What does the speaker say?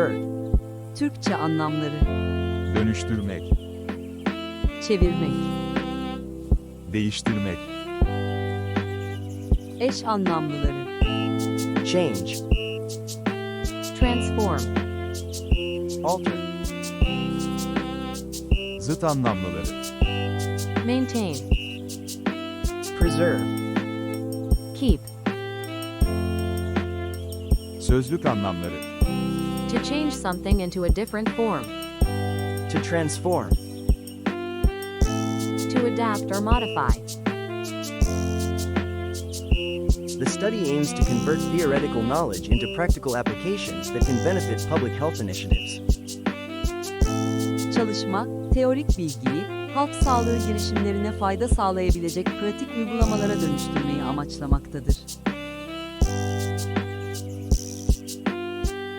convert, Türkçe anlamları, dönüştürmek, çevirmek, değiştirmek, eş anlamlıları, change, transform, alter, zıt anlamlıları, maintain, preserve, keep, sözlük anlamları, to change something into a different form, to transform, to adapt or modify. The study aims to convert theoretical knowledge into practical applications that can benefit public health initiatives. çalışma, teorik bilgiyi, halk sağlığı girişimlerine fayda sağlayabilecek pratik uygulamalara dönüştürmeyi amaçlamaktadır.